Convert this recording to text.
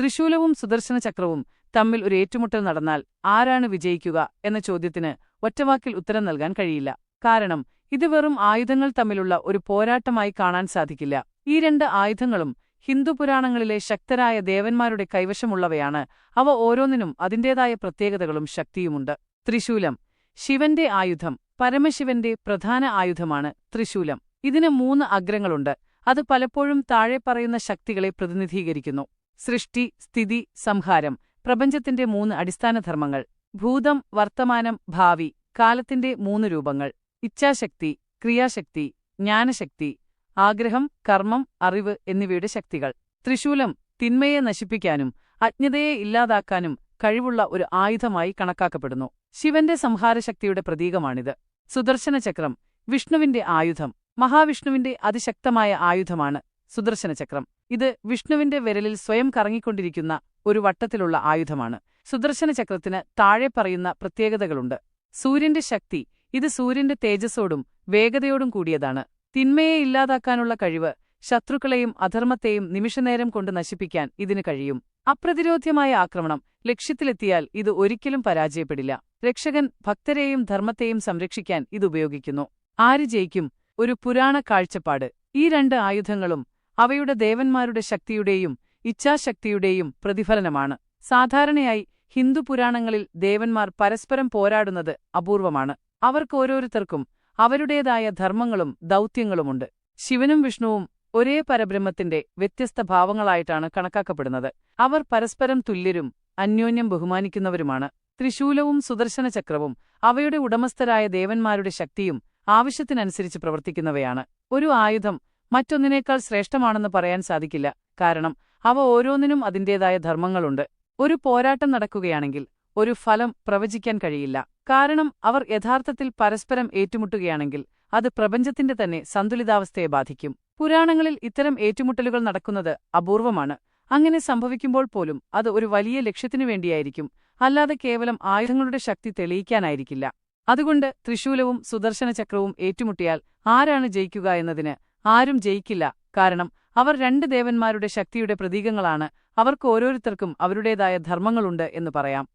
ത്രിശൂലവും സുദർശന ചക്രവും തമ്മിൽ ഒരു ഏറ്റുമുട്ടൽ നടന്നാൽ ആരാണ് വിജയിക്കുക എന്ന ചോദ്യത്തിന് ഒറ്റവാക്കിൽ ഉത്തരം നൽകാൻ കഴിയില്ല. കാരണം ഇത് വെറും ആയുധങ്ങൾ തമ്മിലുള്ള ഒരു പോരാട്ടമായി കാണാൻ സാധിക്കില്ല. ഈ രണ്ട് ആയുധങ്ങളും ഹിന്ദു പുരാണങ്ങളിലെ ശക്തരായ ദേവന്മാരുടെ കൈവശമുള്ളവയാണ്. അവ ഓരോന്നിനും അതിന്റേതായ പ്രത്യേകതകളും ശക്തിയുമുണ്ട്. ത്രിശൂലം ശിവന്റെ ആയുധം പരമശിവന്റെ പ്രധാന ആയുധമാണ് ത്രിശൂലം. ഇതിന് മൂന്ന് അഗ്രങ്ങളുണ്ട്. അത് പലപ്പോഴും താഴെ പറയുന്ന ശക്തികളെ പ്രതിനിധീകരിക്കുന്നു. സൃഷ്ടി സ്ഥിതി സംഹാരം പ്രപഞ്ചത്തിന്റെ മൂന്ന് അടിസ്ഥാന ധർമ്മങ്ങൾ ഭൂതം വർത്തമാനം ഭാവി കാലത്തിന്റെ മൂന്ന് രൂപങ്ങൾ ഇച്ഛാശക്തി ക്രിയാശക്തി ജ്ഞാനശക്തി ആഗ്രഹം കർമ്മം അറിവ് എന്നിവയുടെ ശക്തികൾ. ത്രിശൂലം തിന്മയെ നശിപ്പിക്കാനും അജ്ഞതയെ ഇല്ലാതാക്കാനും കഴിവുള്ള ഒരു ആയുധമായി കണക്കാക്കപ്പെടുന്നു. ശിവന്റെ സംഹാരശക്തിയുടെ പ്രതീകമാണിത്. സുദർശനചക്രം വിഷ്ണുവിന്റെ ആയുധം മഹാവിഷ്ണുവിന്റെ അതിശക്തമായ ആയുധമാണ് സുദർശനചക്രം. ഇത് വിഷ്ണുവിന്റെ വിരലിൽ സ്വയം കറങ്ങിക്കൊണ്ടിരിക്കുന്ന ഒരു വട്ടത്തിലുള്ള ആയുധമാണ്. സുദർശന ചക്രത്തിന് താഴെ പറയുന്ന പ്രത്യേകതകളുണ്ട്. സൂര്യന്റെ ശക്തി ഇത് സൂര്യന്റെ തേജസ്സോടും വേഗതയോടും കൂടിയതാണ്. തിന്മയെ ഇല്ലാതാക്കാനുള്ള കഴിവ് ശത്രുക്കളെയും അധർമ്മത്തെയും നിമിഷനേരം കൊണ്ട് നശിപ്പിക്കാൻ ഇതിന് കഴിയും. അപ്രതിരോധ്യമായ ആക്രമണം ലക്ഷ്യത്തിലെത്തിയാൽ ഇത് ഒരിക്കലും പരാജയപ്പെടില്ല. രക്ഷകൻ ഭക്തരെയും ധർമ്മത്തെയും സംരക്ഷിക്കാൻ ഇത് ഉപയോഗിക്കുന്നു. ആര് ജയിക്കും? ഒരു പുരാണ കാഴ്ചപ്പാട്. ഈ രണ്ട് ആയുധങ്ങളും അവയുടെ ദേവന്മാരുടെ ശക്തിയുടെയും ഇച്ഛാശക്തിയുടെയും പ്രതിഫലനമാണ്. സാധാരണയായി ഹിന്ദു പുരാണങ്ങളിൽ ദേവന്മാർ പരസ്പരം പോരാടുന്നത് അപൂർവമാണ്. അവർക്കോരോരുത്തർക്കും അവരുടേതായ ധർമ്മങ്ങളും ദൗത്യങ്ങളുമുണ്ട്. ശിവനും വിഷ്ണുവും ഒരേ പരബ്രഹ്മത്തിന്റെ വ്യത്യസ്ത ഭാവങ്ങളായിട്ടാണ് കണക്കാക്കപ്പെടുന്നത്. അവർ പരസ്പരം തുല്യരും അന്യോന്യം ബഹുമാനിക്കുന്നവരുമാണ്. ത്രിശൂലവും സുദർശനചക്രവും അവയുടെ ഉടമസ്ഥരായ ദേവന്മാരുടെ ശക്തിയും ആവശ്യത്തിനനുസരിച്ച് പ്രവർത്തിക്കുന്നവയാണ്. ഒരു ആയുധം മറ്റൊന്നിനേക്കാൾ ശ്രേഷ്ഠമാണെന്ന് പറയാൻ സാധിക്കില്ല. കാരണം അവ ഓരോന്നിനും അതിന്റേതായ ധർമ്മങ്ങളുണ്ട്. ഒരു പോരാട്ടം നടക്കുകയാണെങ്കിൽ ഒരു ഫലം പ്രവചിക്കാൻ കഴിയില്ല. കാരണം അവർ യഥാർത്ഥത്തിൽ പരസ്പരം ഏറ്റുമുട്ടുകയാണെങ്കിൽ അത് പ്രപഞ്ചത്തിന്റെ തന്നെ സന്തുലിതാവസ്ഥയെ ബാധിക്കും. പുരാണങ്ങളിൽ ഇത്തരം ഏറ്റുമുട്ടലുകൾ നടക്കുന്നത് അപൂർവമാണ്. അങ്ങനെ സംഭവിക്കുമ്പോൾ പോലും അത് ഒരു വലിയ ലക്ഷ്യത്തിനു വേണ്ടിയായിരിക്കും. അല്ലാതെ കേവലം ആയുധങ്ങളുടെ ശക്തി തെളിയിക്കാനായിരിക്കില്ല. അതുകൊണ്ട് ത്രിശൂലവും സുദർശനചക്രവും ഏറ്റുമുട്ടിയാൽ ആരാണ് ജയിക്കുക എന്നതിന് ആരും ജയിക്കില്ല. കാരണം അവർ രണ്ട് ദേവന്മാരുടെ ശക്തിയുടെ പ്രതീകങ്ങളാണ്. അവർക്ക് ഓരോരുത്തർക്കും അവരുടേതായ ധർമ്മങ്ങളുണ്ട് എന്ന് പറയാം.